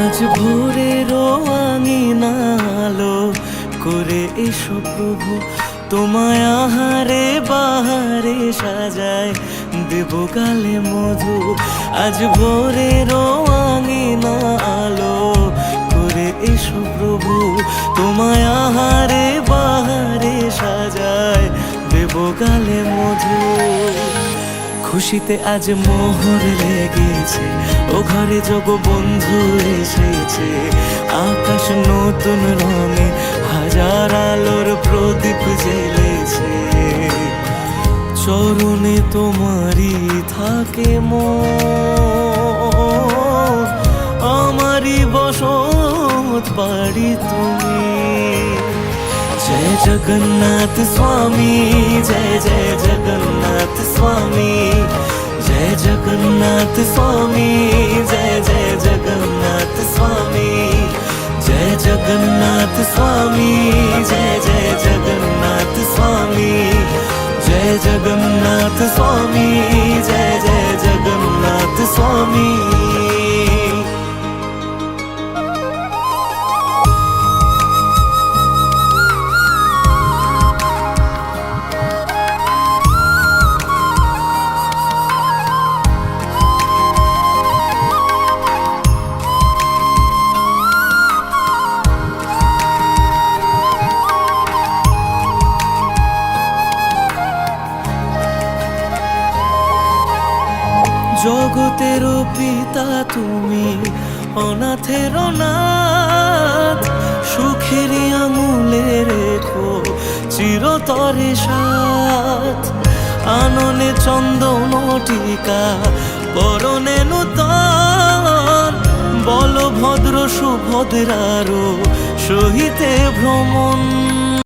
আজ ভোরের আঙিনালো করে এসো প্রভু। তোমায় আহারে বাহারে সাজায়, দেব গালে মধু। আজ ভোরের আঙিনালো করে এসো প্রভু। তোমায় আহারে বাহারে সাজায়, দেব গালে মধু। খুশিতে আজ মোহর লেগেছে। ঘরে জগ বন্ধু এসেছে। আকাশ নতুন রঙে হাজার আলোর প্রদীপ জ্বেলেছে। চরণে তোমারই থাকে মো আমারই বসত বাড়ি তুমি। জয় জগন্নাথ স্বামী, জয় জয় জগন্নাথ স্বামী। જગન્નાથ સ્વામી જય જય જગન્નાથ સ્વામી જય જગન્નાથ સ્વામી જય જય જગન્નાથ સ્વામી જય જગન્નાથ સ્વામી জগতের পিতা তুমি, অনাথের নাথ সুখের আঙুলে রেখো, চিরতরে সাথ। আননে চন্দন টিকা পরনে নূতন। বলভদ্র সুভদ্রারও সহিতে ভ্রমণ।